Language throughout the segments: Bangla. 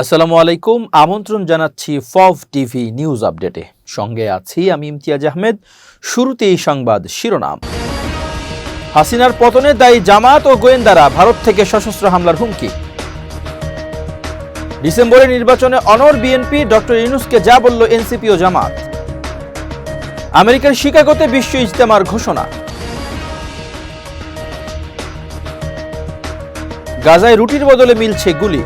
আসসালামু আলাইকুম, আমন্ত্রণ জানাচ্ছি ফভ টিভি নিউজ আপডেটে। সঙ্গে আছি আমি ইমতিয়াজ আহমেদ। শুরুতেই সংবাদ শিরোনাম। হাসিনার পতনে দায়ী জামাত ও গোয়েন্দারা ভারত থেকে সশস্ত্র হামলার হুমকি। ডিসেম্বরের নির্বাচনে অনর বিএনপি ডক্টর ইউনুসকে যা বলল এনসিপি ও জামাত। আমেরিকার শিকাগোতে বিশ্ব ইজতেমার ঘোষণা। গাজায় রুটির বদলে মিলছে গুলি।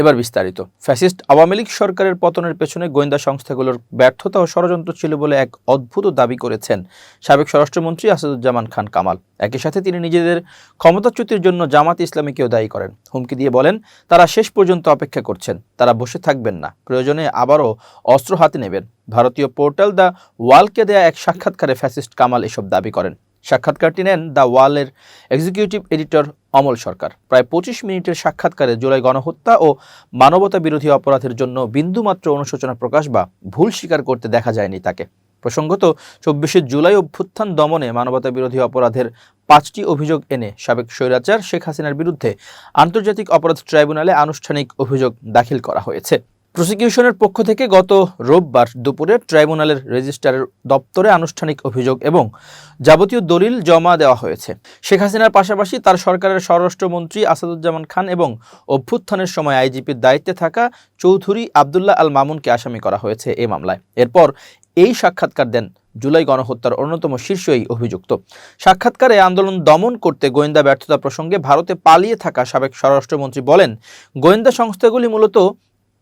এবার বিস্তারিত। ফ্যাসিস্ট আওয়ামী লীগ সরকারের পতনের পেছনে গোয়েন্দা সংস্থাগুলোর ব্যর্থতা ও ষড়যন্ত্র ছিল বলে এক অদ্ভুত দাবি করেছেন সাবেক স্বরাষ্ট্রমন্ত্রী আসাদুজ্জামান খান কামাল। একই সাথে তিনি নিজেদের ক্ষমতাচ্যুতির জন্য জামাত ইসলামীকেও দায়ী করেন। হুমকি দিয়ে বলেন, তারা শেষ পর্যন্ত অপেক্ষা করছেন। তারা বসে থাকবেন না। প্রয়োজনে আবারও অস্ত্র হাতে নেবেন। ভারতীয় পোর্টাল দ্য ওয়ালকে দেয়া এক সাক্ষাৎকারে ফ্যাসিস্ট কামাল এসব দাবি করেন। সাক্ষাৎকারটি নেন দ্য ওয়ালের এক্সিকিউটিভ এডিটর অমল সরকার। প্রায় পঁচিশ মিনিটের সাক্ষাৎকারে জুলাই গণহত্যা ও মানবতা বিরোধী অপরাধের জন্য বিন্দুমাত্র অনুশোচনা প্রকাশ বা ভুল স্বীকার করতে দেখা যায়নি তাকে। প্রসঙ্গত, চব্বিশে জুলাই অভ্যুত্থান দমনে মানবতা বিরোধী অপরাধের পাঁচটি অভিযোগ এনে সাবেক স্বৈরাচার শেখ হাসিনার বিরুদ্ধে আন্তর্জাতিক অপরাধ ট্রাইব্যুনালে আনুষ্ঠানিক অভিযোগ দাখিল করা হয়েছে। প্রসিকিউশনের পক্ষ থেকে গত রোববার দুপুরে ট্রাইব্যুনালের রেজিস্ট্রারের দপ্তরে আনুষ্ঠানিক অভিযোগ এবং যাবতীয় দলিল জমা দেওয়া হয়েছে। শেখ হাসিনার পাশাপাশি তার সরকারের স্বরাষ্ট্রমন্ত্রী আসাদুজ্জামান খান এবং অভ্যুত্থানের সময় আইজিপির দায়িত্বে থাকা চৌধুরী আবদুল্লাহ আল মামুনকে আসামি করা হয়েছে এই মামলায়। এরপর এই সাক্ষাৎকার দেন জুলাই গণহত্যার অন্যতম শীর্ষ এই অভিযুক্ত। সাক্ষাৎকারে আন্দোলন দমন করতে গোয়েন্দা ব্যর্থতা প্রসঙ্গে ভারতে পালিয়ে থাকা সাবেক স্বরাষ্ট্রমন্ত্রী বলেন, গোয়েন্দা সংস্থাগুলি মূলত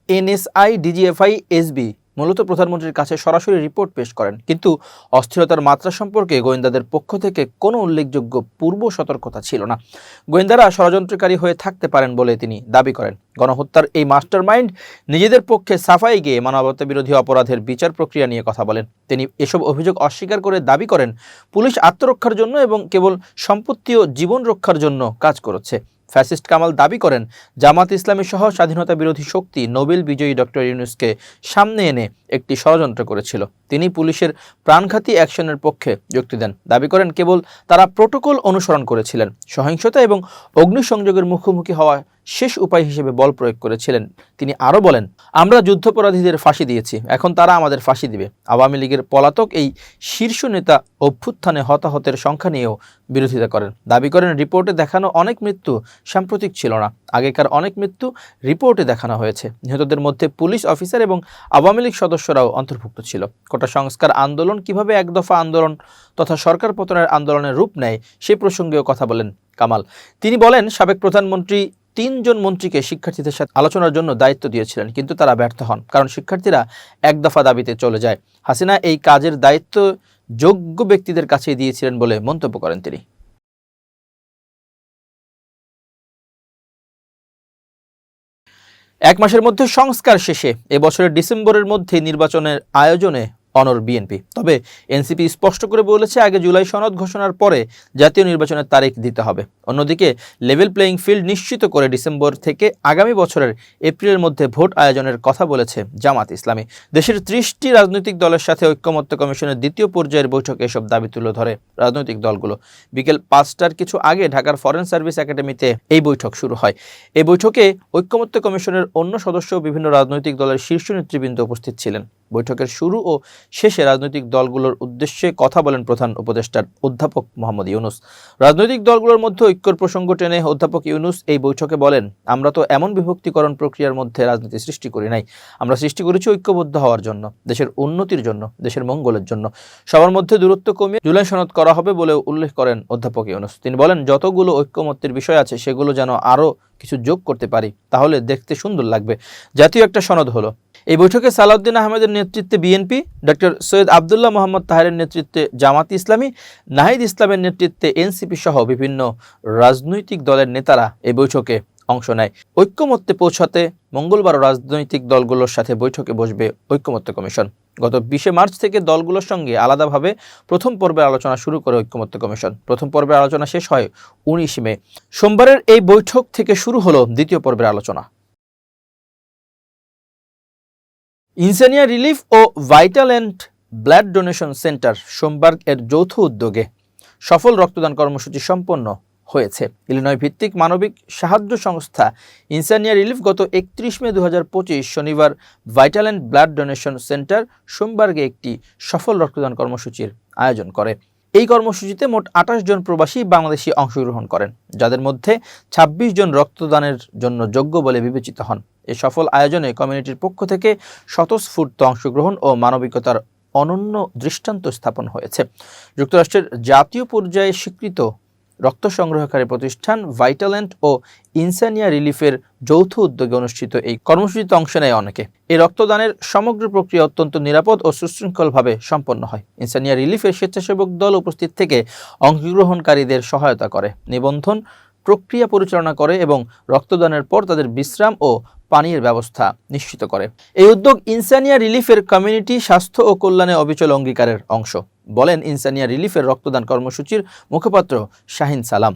এনএসআই, ডিজিএফআই, এসবি মূলত প্রধানমন্ত্রীর কাছে সরাসরি রিপোর্ট পেশ করেন। কিন্তু অস্থিরতার মাত্রা সম্পর্কে গোয়েন্দাদের পক্ষ থেকে কোনো উল্লেখযোগ্য পূর্ব সতর্কতা ছিল না। গোয়েন্দারা ষড়যন্ত্রকারী হয়ে থাকতে পারেন বলে তিনি দাবি করেন। গণহত্যার এই মাস্টারমাইন্ড নিজেদের পক্ষে সাফাই গিয়ে মানবতা বিরোধী অপরাধের বিচার প্রক্রিয়া নিয়ে কথা বলেন। তিনি এসব অভিযোগ অস্বীকার করে দাবি করেন, পুলিশ আত্মরক্ষার জন্য এবং কেবল সম্পত্তি ও জীবন রক্ষার জন্য কাজ করেছে। ফ্যাসিস্ট কামাল দাবি করেন, জামাত ইসলামী সহ স্বাধীনতা বিরোধী শক্তি নোবেল বিজয়ী ডক্টর ইউনুসকে সামনে এনে একটি ষড়যন্ত্র করেছিল। তিনি পুলিশের প্রাণঘাতী অ্যাকশনের পক্ষে যুক্তি দেন। দাবি করেন, কেবল তারা প্রোটোকল অনুসরণ করেছিলেন, সহিংসতা এবং অগ্নিসংযোগের মুখোমুখি হওয়া শেষ উপায় হিসেবে বল প্রয়োগ করেছিলেন। তিনি আরও বলেন, আমরা যুদ্ধপরাধীদের ফাঁসি দিয়েছি, এখন তারা আমাদের ফাঁসি দিবে। আওয়ামী লীগের পলাতক এই শীর্ষ নেতা অভ্যুত্থানে হতাহতের সংখ্যা নিয়েও বিরোধিতা করেন। দাবি করেন, রিপোর্টে দেখানো অনেক মৃত্যু সাম্প্রতিক ছিল না। আগেকার অনেক মৃত্যু রিপোর্টে দেখানো হয়েছে। নিহতদের মধ্যে পুলিশ অফিসার এবং আওয়ামী লীগ সদস্যরাও অন্তর্ভুক্ত ছিল। কোটা সংস্কার আন্দোলন কীভাবে এক দফা আন্দোলন তথা সরকার পতনের আন্দোলনের রূপ নেয় সে প্রসঙ্গেও কথা বলেন কামাল। তিনি বলেন, সাবেক প্রধানমন্ত্রী তিনজন মন্ত্রীকে শিক্ষার্থীদের সাথে আলোচনার জন্য দায়িত্ব দিয়েছিলেন, কিন্তু তারা ব্যর্থ হন, কারণ শিক্ষার্থীরা এক দফা দাবিতে চলে যায়। হাসিনা এই কাজের দায়িত্ব যোগ্য ব্যক্তিদের কাছে দিয়েছিলেন বলে মন্তব্য করেন তিনি। এক মাসের মধ্যে সংস্কার শেষে এবছরের ডিসেম্বরের মধ্যে নির্বাচনের আয়োজনে অনর বিএনপি। তবে এনসিপি স্পষ্ট করে বলেছে, আগে জুলাই সনদ ঘোষণার পরে জাতীয় নির্বাচনের তারিখ দিতে হবে। অন্যদিকে লেভেল প্লেয়িং ফিল্ড নিশ্চিত করে ডিসেম্বর থেকে আগামী বছরের এপ্রিলের মধ্যে ভোট আয়োজনের কথা বলেছে জামাত ইসলামী। দেশের ত্রিশটি রাজনৈতিক দলের সাথে ঐক্যমত্য কমিশনের দ্বিতীয় পর্যায়ের বৈঠকে এসব দাবি তুলে ধরে রাজনৈতিক দলগুলো। বিকেল পাঁচটার কিছু আগে ঢাকার ফরেন সার্ভিস একাডেমিতে এই বৈঠক শুরু হয়। এই বৈঠকে ঐক্যমত্য কমিশনের অন্য সদস্য বিভিন্ন রাজনৈতিক দলের শীর্ষ নেতৃবৃন্দ উপস্থিত ছিলেন। বৈঠকের শুরু ও শেষে রাজনৈতিক দলগুলোর উদ্দেশ্যে কথা বলেন প্রধান উপদেষ্টার অধ্যাপক মোহাম্মদ ইউনুস। রাজনৈতিক দলগুলোর মধ্যে ঐক্যর প্রসঙ্গ টেনে অধ্যাপক ইউনুস এই বৈঠকে বলেন, আমরা তো এমন বিভক্তিকরণ প্রক্রিয়ার মধ্যে রাজনীতি সৃষ্টি করি নাই। আমরা সৃষ্টি করেছি ঐক্যবদ্ধ হওয়ার জন্য, দেশের উন্নতির জন্য, দেশের মঙ্গলের জন্য। সবার মধ্যে দূরত্ব কমিয়ে জুলাই সনদ করা হবে বলেও উল্লেখ করেন অধ্যাপক ইউনুস। তিনি বলেন, যতগুলো ঐক্যমত্যের বিষয় আছে সেগুলো যেন আরও কিছু যোগ করতে পারি, তাহলে দেখতে সুন্দর লাগবে। জাতীয় একটা সনদ হলো এই বৈঠকে সালাউদ্দিন আহমেদের নেতৃত্বে বিএনপি, ডক্টর সৈয়দ আবদুল্লাহ মোহাম্মদ তাহারের নেতৃত্বে জামাত ইসলামী, নাহিদ ইসলামের নেতৃত্বে এনসিপি সহ বিভিন্ন রাজনৈতিক দলের নেতারা এই বৈঠকে অংশ নেয়। ঐক্যমত্যে পৌঁছাতে মঙ্গলবারও রাজনৈতিক দলগুলোর সাথে বৈঠকে বসবে ঐক্যমত্য কমিশন। গত বিশে মার্চ থেকে দলগুলোর সঙ্গে আলাদাভাবে প্রথম পর্বের আলোচনা শুরু করে ঐক্যমত্য কমিশন। প্রথম পর্বের আলোচনা শেষ হয় উনিশ মে। সোমবারের এই বৈঠক থেকে শুরু হলো দ্বিতীয় পর্বের আলোচনা। Insaniya relief O vital and blood donation center সোমবার এর যৌথ উদ্যোগে সফল রক্তদান কর্মসূচি সম্পন্ন হয়েছে। ইলিনয় ভিত্তিক মানবিক সাহায্য সংস্থা ইনসানিয়া রিলিফ গত একত্রিশ মে দু হাজার পঁচিশ শনিবার vital and blood donation center সোমবারগে একটি সফল রক্তদান কর্মসূচির আয়োজন করে। এই কর্মসূচিতে মোট আঠাশ জন প্রবাসী বাংলাদেশি অংশগ্রহণ করেন, যাদের মধ্যে ২৬ জন রক্তদানের জন্য যোগ্য বলে বিবেচিত হন। এই সফল আয়োজনে কমিউনিটির পক্ষ থেকে স্বতঃস্ফূর্ত অংশগ্রহণ ও মানবিকতার অনন্য দৃষ্টান্ত স্থাপন হয়েছে। যুক্তরাষ্ট্রের জাতীয় পর্যায়ে স্বীকৃত রক্ত সংগ্রহকারী প্রতিষ্ঠান ভাইটাল্যান্ড ও ইনসানিয়া রিলিফের যৌথ উদ্যোগে অনুষ্ঠিত এই কর্মসূচিতে অংশ নেয় অনেকে। এই রক্তদানের সমগ্র প্রক্রিয়া অত্যন্ত নিরাপদ ও সুশৃঙ্খলভাবে সম্পন্ন হয়। ইনসানিয়া রিলিফের স্বেচ্ছাসেবক দল উপস্থিত থেকে অংশগ্রহণকারীদের সহায়তা করে, নিবন্ধন, প্রক্রিয়া পরিচালনা করে এবং রক্তদানের পর তাদের বিশ্রাম ও পানীয়ের ব্যবস্থা নিশ্চিত করে। এই উদ্যোগ ইনসানিয়া রিলিফের কমিউনিটি স্বাস্থ্য ও কল্যাণে অবিচল অঙ্গীকারের অংশ, বলেন ইনসানিয়া রিলিফের রক্তদান কর্মসূচির মুখপাত্র শাহিন সালাম।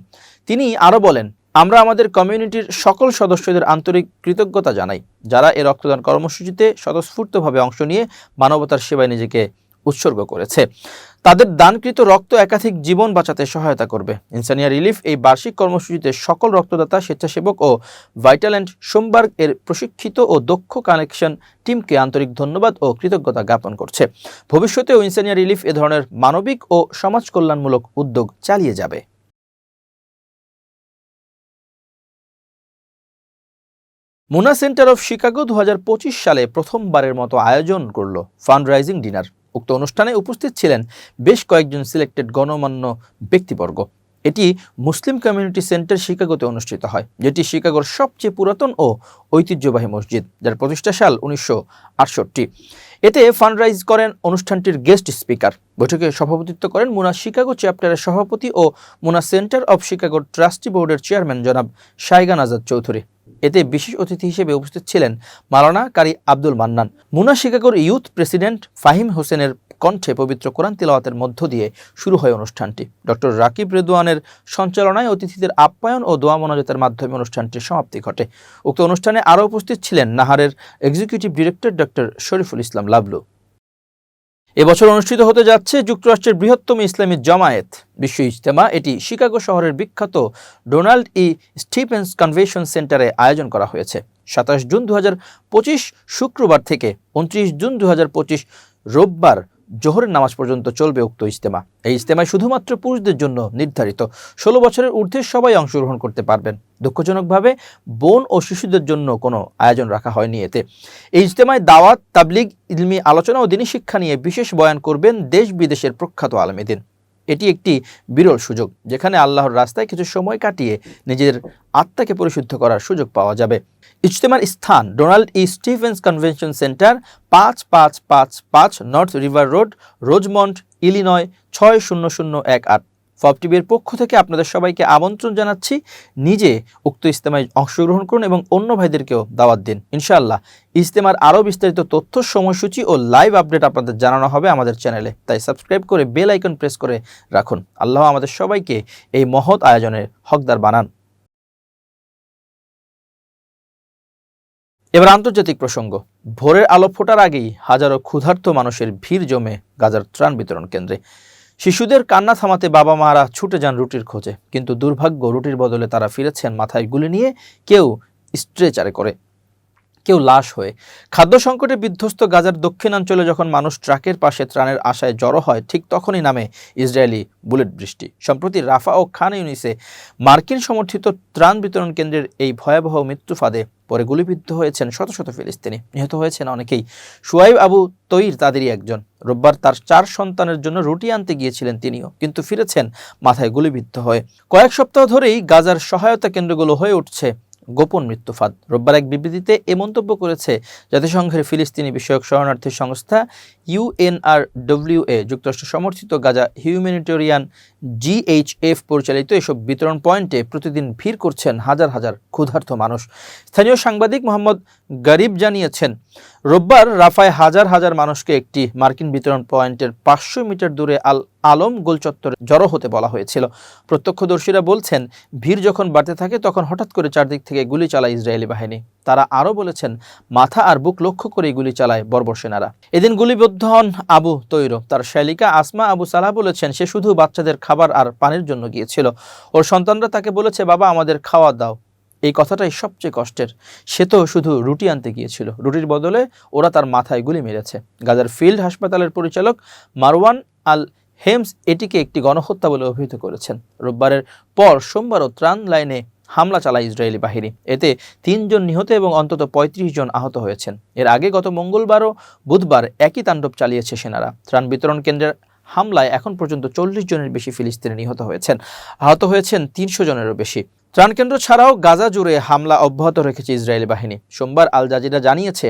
তিনি আরও বলেন, আমরা আমাদের কমিউনিটির সকল সদস্যদের আন্তরিক কৃতজ্ঞতা জানাই, যারা এই রক্তদান কর্মসূচিতে স্বতঃস্ফূর্তভাবে অংশ নিয়ে মানবতার সেবায় নিজেকে উৎসর্গ করেছে। তাদের দানকৃত রক্ত একাধিক জীবন বাঁচাতে সহায়তা করবে। ইনসানিয়া রিলিফ এই বার্ষিক কর্মসূচিতে সকল রক্তদাতা, স্বেচ্ছাসেবক ও ভাইটাল্যান্ড সোমবার এর প্রশিক্ষিত ও দক্ষ কানেকশন টিমকে আন্তরিক ধন্যবাদ ও কৃতজ্ঞতা জ্ঞাপন করছে। ভবিষ্যতেও ইনসানিয়া রিলিফ এ ধরনের মানবিক ও সমাজ কল্যাণমূলক উদ্যোগ চালিয়ে যাবে। মুনা সেন্টার অফ শিকাগো দু হাজার পঁচিশ সালে প্রথমবারের মতো আয়োজন করল ফান্ড রাইজিং ডিনার। উক্ত অনুষ্ঠানে উপস্থিত ছিলেন বেশ কয়েকজন সিলেক্টেড গণমান্য ব্যক্তিবর্গ। এটি মুসলিম কমিউনিটি সেন্টার শিকাগোতে অনুষ্ঠিত হয়, যেটি শিকাগোর সবচেয়ে পুরাতন ও ঐতিহ্যবাহী মসজিদ, যার প্রতিষ্ঠা সাল উনিশশো আটষট্টি। এতে ফান্ডরাইজ করেন অনুষ্ঠানটির গেস্ট স্পিকার। বৈঠকে সভাপতিত্ব করেন মুনা শিকাগো চ্যাপ্টারের সভাপতি ও মুনা সেন্টার অব শিকাগোর ট্রাস্টি বোর্ডের চেয়ারম্যান জনাব শাইগান আজাদ চৌধুরী। এতে বিশেষ অতিথি হিসেবে উপস্থিত ছিলেন মালানা কারি আব্দুল মান্নান। মুনা শিকাগোর ইউথ প্রেসিডেন্ট ফাহিম হোসেনের কণ্ঠে পবিত্র কোরআন তিলাওয়াতের মধ্য দিয়ে শুরু হয় অনুষ্ঠানটি। ডক্টর রাকিব রেদুয়ানের সঞ্চালনায় অতিথিদের আপ্যায়ন ও দোয়া মনোজাতের মাধ্যমে অনুষ্ঠানটির সমাপ্তি ঘটে। উক্ত অনুষ্ঠানে আরও উপস্থিত ছিলেন নাহারের executive director doctor Shariful Islam Lablu. এবছর অনুষ্ঠিত হতে যাচ্ছে যুক্তরাষ্ট্রের বৃহত্তম ইসলামী জামায়াত। বিশ্ব ইজতেমা, এটি শিকাগো শহরের বিখ্যাত ডোনাল্ড ই স্টিফেন্স কনভেনশন সেন্টারে আয়োজন করা হয়েছে। সাতাশ জুন দু হাজার পঁচিশ শুক্রবার থেকে উনত্রিশ জুন দু হাজার পঁচিশ রোববার জোহরের নামাজ পর্যন্ত চলবে উক্ত ইজতেমা। এই ইজতেমায় শুধুমাত্র পুরুষদের জন্য নির্ধারিত। ষোলো বছরের ঊর্ধ্বে সবাই অংশগ্রহণ করতে পারবেন। দুঃখজনকভাবে বোন ও শিশুদের জন্য কোনো আয়োজন রাখা হয়নি এতে। এই ইজতেমায় দাওয়াত, তাবলিগ, ইলমি আলোচনা ও দিনী শিক্ষা নিয়ে বিশেষ বয়ান করবেন দেশ বিদেশের প্রখ্যাত আলমেদিন এটি একটি বিরল সুযোগ, যেখানে আল্লাহর রাস্তায় কিছু সময় কাটিয়ে নিজের আত্মাকে পরিশুদ্ধ করার সুযোগ পাওয়া যাবে। ইজতেমার স্থান, Donald E. Stevens convention center, পাঁচ পাঁচ পাঁচ পাঁচ North River Road, Rosemont, Illinois, ছয় শূন্য শূন্য এক আট। ফব টিভির পক্ষ থেকে আপনাদের সবাইকে আমন্ত্রণ জানাচ্ছি, নিজে উক্ত ইজতেমায় অংশগ্রহণ করুন এবং অন্য ভাইদেরকেও দাওয়াত দিন। ইনশাআল্লাহ, ইজতেমার আরও বিস্তারিত তথ্য, সময়সূচি ও লাইভ আপডেট আপনাদের জানানো হবে আমাদের চ্যানেলে। তাই সাবস্ক্রাইব করে বেল আইকন প্রেস করে রাখুন। আল্লাহ আমাদের সবাইকে এই মহৎ আয়োজনের হকদার বানান। এবার আন্তর্জাতিক প্রসঙ্গ। ভোরের আলো ফোটার আগেই হাজারো ক্ষুধার্ত মানুষের ভিড় জমে গাজার ত্রাণ বিতরণ কেন্দ্রে। শিশুদের কান্না থামাতে বাবা মারা ছুটে যান রুটির খোঁজে, কিন্তু দুর্ভাগ্য রুটির বদলে তারা ফিরেছেন মাথায় গুলি নিয়ে কেউ স্ট্রেচারে করে, কেউ লাশ হয়ে। খাদ্য সংকটে বিধ্বস্ত গাজার দক্ষিণাঞ্চলে যখন মানুষ ট্রাকের পাশে ত্রাণের আশায় জড়ো হয়, ঠিক তখনই নামে ইসরায়েলি বুলেট বৃষ্টি। সম্প্রতি রাফা ও খান ইউনিসে মার্কিন সমর্থিত ত্রাণ বিতরণ কেন্দ্রের এই ভয়াবহ মৃত্যু ফাঁদে পরে গুলিবিদ্ধ হয়েছেন শত শত ফিলিস্তিনি। নিহত হয়েছেন অনেকেই। সুয়াইব আবু তৈর তাদেরই একজন। রোববার তার চার সন্তানের জন্য রুটি আনতে গিয়েছিলেন তিনিও, কিন্তু ফিরেছেন মাথায় গুলিবিদ্ধ হয়ে। কয়েক সপ্তাহ ধরেই গাজার সহায়তা কেন্দ্রগুলো হয়ে উঠছে। গোপন মৃত্যুফাদ। রোববার এক বিবৃতিতে এ মন্তব্য করেছে জাতিসংঘের ফিলিস্তিনি বিষয়ক শরণার্থী সংস্থা ইউএনআরডব্লিউএ যুক্তরাষ্ট্র সমর্থিত গাজা হিউম্যানিটেরিয়ান জিএইচএফ পরিচালিত এসব বিতরণ পয়েন্টে প্রতিদিন ভিড় করছেন হাজার হাজার ক্ষুধার্ত মানুষ। স্থানীয় সাংবাদিক মোহাম্মদ গরিব জানিয়েছেন রোববার রাফায় হাজার হাজার মানুষকে একটি মার্কিন বিতরণ পয়েন্টের পাঁচশো মিটার দূরে আল আলম গোল চত্বরে জড়ো হতে বলা হয়েছিল। প্রত্যক্ষদর্শীরা বলছেন, ভিড় যখন বাড়তে থাকে তখন হঠাৎ করে চারদিক থেকে গুলি চালায় ইসরায়েলি বাহিনী। তারা আরও বলেছেন, মাথা আর বুক লক্ষ্য করে গুলি চালায় বর্বর সেনারা। এদিন গুলিবদ্ধ হন আবু তৈর তার শালিকা আসমা আবু সালাহ বলেছেন, সে শুধু বাচ্চাদের খাবার আর পানির জন্য গিয়েছিল। ওর সন্তানরা তাকে বলেছে, বাবা, আমাদের খাওয়া দাও। এই কথাটাই সবচেয়ে কষ্টের। সে তো শুধু রুটি আনতে গিয়েছিল। রুটির বদলে ওরা তার মাথায় গুলি মেরেছে। গাজার ফিল্ড হাসপাতালের পরিচালক মারওয়ান আল হেমস এটিকে একটি গণহত্যা বলে অভিহিত করেছেন। রোববারের পর সোমবারও ত্রাণ লাইনে হামলা চালায় ইসরায়েলি বাহিনী। এতে তিনজন নিহত এবং অন্তত ৩৫ জন আহত হয়েছেন। এর আগে গত মঙ্গলবারও বুধবার একই তাণ্ডব চালিয়েছে সেনারা। ত্রাণ বিতরণ কেন্দ্রের হামলায় এখন পর্যন্ত চল্লিশ জনের বেশি ফিলিস্তিনি নিহত হয়েছেন। আহত হয়েছেন তিনশো জনেরও বেশি। ত্রাণকেন্দ্র ছাড়াও গাজা জুড়ে হামলা অব্যাহত রেখেছে ইসরায়েলি বাহিনী। সোমবার আল জাজিরা জানিয়েছে,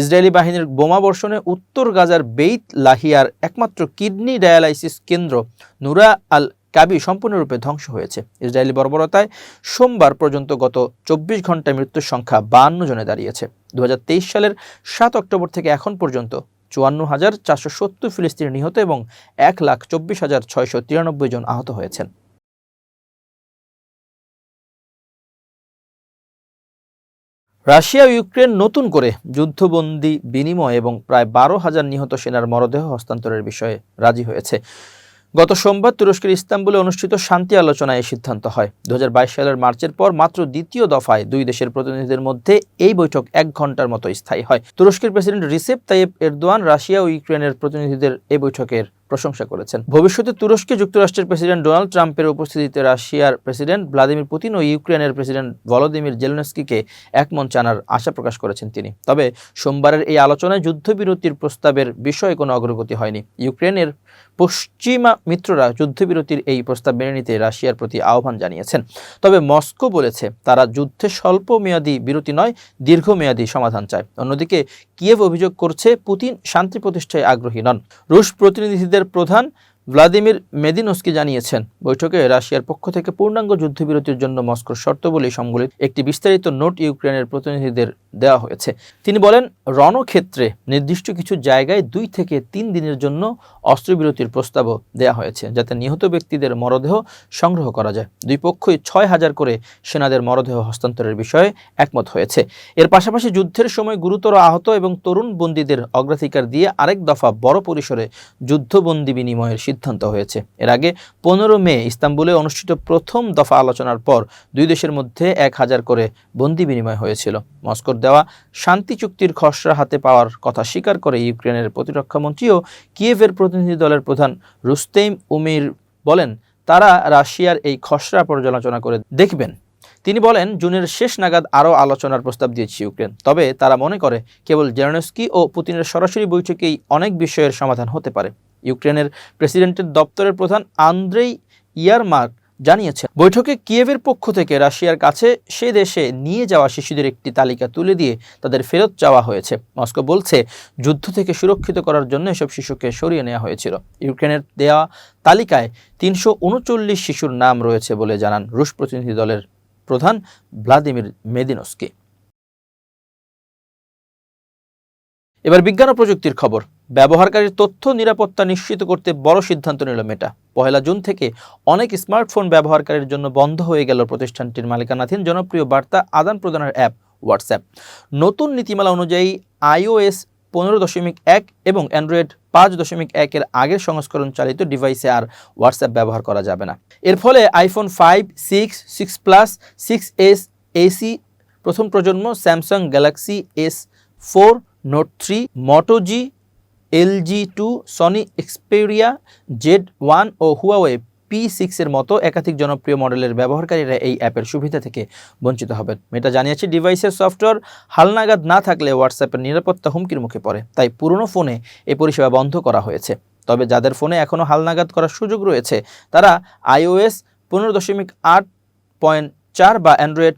ইসরায়েলি বাহিনীর বোমা বর্ষণে উত্তর গাজার বেইত লাহিয়ার একমাত্র কিডনি ডায়ালাইসিস কেন্দ্র নুরা আল কাবি সম্পূর্ণরূপে ধ্বংস হয়েছে। ইসরায়েলি বর্বরতায় সোমবার পর্যন্ত গত চব্বিশ ঘন্টায় মৃত্যুর সংখ্যা বান্ন জনে দাঁড়িয়েছে। দু হাজার তেইশ সালের সাত অক্টোবর থেকে এখন পর্যন্ত চুয়ান্ন হাজার চারশো সত্তর ফিলিস্তিনি নিহত এবং এক লাখ চব্বিশ হাজার ছয়শো তিরানব্বই জন আহত হয়েছেন। রাশিয়া ইউক্রেন নতুন করে যুদ্ধবন্দী বিনিময় এবং প্রায় বারো হাজার নিহত সেনার মরদেহ হস্তান্তরের বিষয়ে রাজি হয়েছে। গত সোমবার তুরস্কের ইস্তাম্বুলে অনুষ্ঠিত শান্তি আলোচনায় এই সিদ্ধান্ত হয়। দু হাজার বাইশ সালের মার্চের পর মাত্র দ্বিতীয় দফায় দুই দেশের প্রতিনিধিদের মধ্যে এই বৈঠক এক ঘণ্টার মতো স্থায়ী হয়। তুরস্কের president Recep Tayyip Erdogan Russia ও ইউক্রেনের প্রতিনিধিদের এই বৈঠকের প্রশংসা করেছেন। ভবিষ্যতে তুরস্কে যুক্তরাষ্ট্রের প্রেসিডেন্ট ডোনাল্ড ট্রাম্পের উপস্থিতিতে রাশিয়ার প্রেসিডেন্ট ভ্লাদিমির পুতিন ও ইউক্রেনের প্রেসিডেন্ট ভলোদিমির জেলেনস্কিকে এক মঞ্চে আনার আশা প্রকাশ করেছেন তিনি। তবে সোমবারের এই আলোচনায় যুদ্ধবিরতির প্রস্তাবের বিষয়ে কোনো অগ্রগতি হয়নি। ইউক্রেনের পশ্চিমা মিত্ররা যুদ্ধবিরতির এই প্রস্তাব মেনে নিতে রাশিয়ার প্রতি আহ্বান জানিয়েছেন। তবে মস্কো বলেছে, তারা যুদ্ধে স্বল্প মেয়াদী বিরতি নয়, দীর্ঘমেয়াদী সমাধান চায়। অন্যদিকে কিয়েভ অভিযোগ করছে, পুতিন শান্তি প্রতিষ্ঠায় আগ্রহী নন। রুশ প্রতিনিধিদের প্রধান ভ্লাদিমির মেদিনস্কি জানিয়েছেন, বৈঠকে রাশিয়ার পক্ষ থেকে পূর্ণাঙ্গ যুদ্ধবিরতির জন্য মস্কোর শর্তবলী সম্বলিত একটি বিস্তারিত নোট ইউক্রেনের প্রতিনিধিদের দেওয়া হয়েছে। তিনি বলেন, রণক্ষেত্রে নির্দিষ্ট কিছু জায়গায় দুই থেকে তিন দিনের জন্য অস্ত্রবিরতির প্রস্তাবও দেওয়া হয়েছে, যাতে নিহত ব্যক্তিদের মরদেহ সংগ্রহ করা যায়। দুই পক্ষই ছয় হাজার করে সেনাদের মরদেহ হস্তান্তরের বিষয়ে একমত হয়েছে। এর পাশাপাশি যুদ্ধের সময় গুরুতর আহত এবং তরুণ বন্দীদের অগ্রাধিকার দিয়ে আরেক দফা বড় পরিসরে যুদ্ধবন্দী বিনিময়ের সিদ্ধান্ত হয়েছে। এর আগে পনেরো মে ইস্তাম্বুলে অনুষ্ঠিত প্রথম দফা আলোচনার পর দুই দেশের মধ্যে এক হাজার করে বন্দি বিনিময় হয়েছিল। মস্কোর দেওয়া শান্তি চুক্তির খসড়া হাতে পাওয়ার কথা স্বীকার করে ইউক্রেনের প্রতিরক্ষামন্ত্রী ও কিয়েভের প্রতিনিধি দলের প্রধান রুস্তেইম উমির বলেন, তারা রাশিয়ার এই খসড়া পর্যালোচনা করে দেখবেন। তিনি বলেন, জুনের শেষ নাগাদ আরও আলোচনার প্রস্তাব দিয়েছে ইউক্রেন। তবে তারা মনে করে, কেবল জেরনস্কি ও পুতিনের সরাসরি বৈঠকেই অনেক বিষয়ের সমাধান হতে পারে। ইউক্রেনের প্রেসিডেন্টের দপ্তরের প্রধান আন্দ্রেই ইয়ারমার্ক জানিয়েছেন, বৈঠকে কিয়েভের পক্ষ থেকে রাশিয়ার কাছে সে দেশে নিয়ে যাওয়া শিশুদের একটি তালিকা তুলে দিয়ে তাদের ফেরত চাওয়া হয়েছে। মস্কো বলছে, যুদ্ধ থেকে সুরক্ষিত করার জন্য এসব শিশুকে সরিয়ে নেওয়া হয়েছিল। ইউক্রেনের দেওয়া তালিকায় তিনশো উনচল্লিশ শিশুর নাম রয়েছে বলে জানান রুশ প্রতিনিধি দলের প্রধান ভ্লাদিমির মেদিনস্কি। এবার বিজ্ঞান ও প্রযুক্তির খবর। ব্যবহারকারীর তথ্য নিরাপত্তা নিশ্চিত করতে বড় সিদ্ধান্ত নিল মেটা। পহেলা জুন থেকে অনেক স্মার্টফোন ব্যবহারকারীর জন্য বন্ধ হয়ে গেল প্রতিষ্ঠানটির মালিকানাধীন জনপ্রিয় বার্তা আদান প্রদানের অ্যাপ হোয়াটসঅ্যাপ। নতুন নীতিমালা অনুযায়ী আইওএস পনেরো দশমিক এক এবং অ্যান্ড্রয়েড পাঁচ দশমিক একের আগের সংস্করণ চালিত ডিভাইসে আর হোয়াটসঅ্যাপ ব্যবহার করা যাবে না। এর ফলে iPhone five, six six plus, six S SE প্রথম প্রজন্ম Samsung Galaxy S four Note three Moto G LG two Sony Xperia Z one ও হুয়াওয়ে পি সিক্সের মতো একাধিক জনপ্রিয় মডেলের ব্যবহারকারীরা এই অ্যাপের সুবিধা থেকে বঞ্চিত হবেন। মেটা জানিয়েছে ডিভাইসের সফটওয়্যার হালনাগাদ না থাকলে হোয়াটসঅ্যাপের নিরাপত্তা হুমকির মুখে পড়ে, তাই পুরনো ফোনে এই পরিষেবা বন্ধ করা হয়েছে। তবে যাদের ফোনে এখনও হালনাগাদ করার সুযোগ রয়েছে, তারা আইওএস পনেরো দশমিক আট পয়েন্ট চার বা অ্যান্ড্রয়েড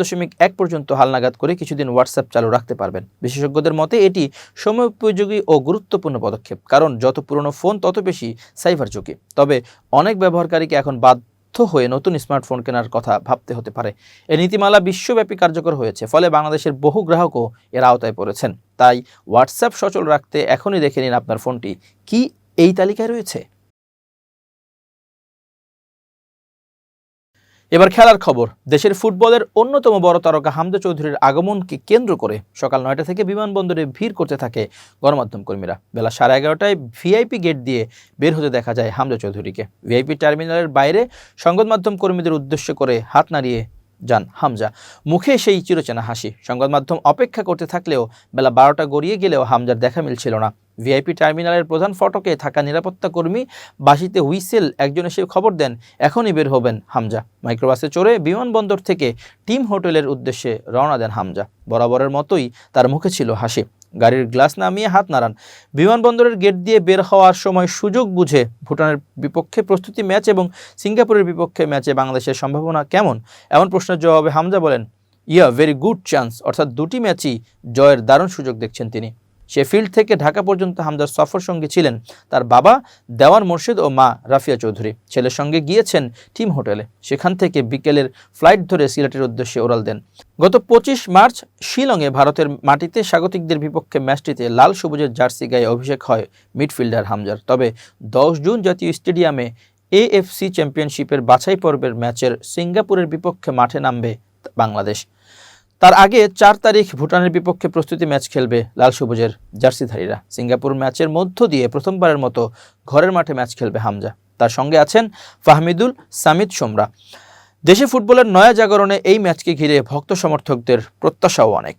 দশমিক এক পর্যন্ত হালনাগাদ করে কিছুদিন হোয়াটসঅ্যাপ চালু রাখতে পারবেন। বিশেষজ্ঞদের মতে, এটি সময়োপযোগী ও গুরুত্বপূর্ণ পদক্ষেপ, কারণ যত পুরনো ফোন, তত বেশি সাইবার ঝুঁকি। তবে অনেক ব্যবহারকারীকে এখন বাধ্য হয়ে নতুন স্মার্টফোন কেনার কথা ভাবতে হতে পারে। এ নীতিমালা বিশ্বব্যাপী কার্যকর হয়েছে, ফলে বাংলাদেশের বহু গ্রাহকও এর আওতায় পড়েছেন। তাই হোয়াটসঅ্যাপ সচল রাখতে এখনই দেখে নিন আপনার ফোনটি। কি এই তালিকায় রয়েছে? এবার খেলার খবর। দেশের ফুটবলের অন্যতম বড় তারকা হামজা চৌধুরীর আগমনকে কেন্দ্র করে সকাল নয়টা থেকে বিমানবন্দরে ভিড় করতে থাকে গণমাধ্যম কর্মীরা। বেলা সাড়ে এগারোটায় ভিআইপি গেট দিয়ে বের হতে দেখা যায় হামজা চৌধুরীকে। ভিআইপি টার্মিনালের বাইরে সংবাদ মাধ্যম কর্মীদের উদ্দেশ্য করে হাত নাড়িয়ে যান হামজা। মুখে সেই চিরচেনা হাসি। সংবাদ মাধ্যম অপেক্ষা করতে থাকলেও বেলা বারোটা গড়িয়ে গেলেও হামজার দেখা মিলছিল না। ভিআইপি টার্মিনালের প্রধান ফটকে থাকা নিরাপত্তা কর্মী বাসিতে হুইসেল একজন এসে খবর দেন, এখনই বের হবেন হামজা। মাইক্রোবাসে চড়ে বিমানবন্দর থেকে টিম হোটেলের উদ্দেশ্যে রওনা দেন হামজা। বরাবরের মতোই তার মুখে ছিল হাসি। গাড়ির গ্লাস নামিয়ে হাত নাড়ান। বিমানবন্দরের গেট দিয়ে বের হওয়ার সময় সুযোগ বুঝে ভুটানের বিপক্ষে প্রস্তুতি ম্যাচ এবং সিঙ্গাপুরের বিপক্ষে ম্যাচে বাংলাদেশের সম্ভাবনা কেমন? এমন প্রশ্নের জবাবে হামজা বলেন, ইয়া ভেরি গুড চান্স অর্থাৎ দুটি ম্যাচই জয়ের দারুণ সুযোগ দেখছেন তিনি। শেফিল্ড থেকে ঢাকা পর্যন্ত হামজার সফর সঙ্গে ছিলেন তার বাবা দেওয়ার মোর্শেদ ও মা রাফিয়া চৌধুরী। ছেলের সঙ্গে গিয়েছেন টিম হোটেলে। সেখান থেকে বিকেলের ফ্লাইট ধরে সিলেটের উদ্দেশ্যে ওরাল দেন। গত পঁচিশ মার্চ শিলংয়ে ভারতের মাটিতে স্বাগতিকদের বিপক্ষে ম্যাচটিতে লাল সবুজের জার্সি গায়ে অভিষেক হয় মিডফিল্ডার হামজার। তবে দশ জুন জাতীয় স্টেডিয়ামে এএফসি চ্যাম্পিয়নশিপের বাছাই পর্বের ম্যাচের সিঙ্গাপুরের বিপক্ষে মাঠে নামবে বাংলাদেশ। তার আগে চার তারিখ ভুটানের বিপক্ষে প্রস্তুতি ম্যাচ খেলবে লাল সবুজের জার্সিধারীরা। সিঙ্গাপুর ম্যাচের মধ্য দিয়ে প্রথমবারের মতো ঘরের মাঠে ম্যাচ খেলবে হামজা। তার সঙ্গে আছেন ফাহমিদুল সামিদ সোমরা। দেশে ফুটবলের নয়া জাগরণে এই ম্যাচকে ঘিরে ভক্ত সমর্থকদের প্রত্যাশাও অনেক।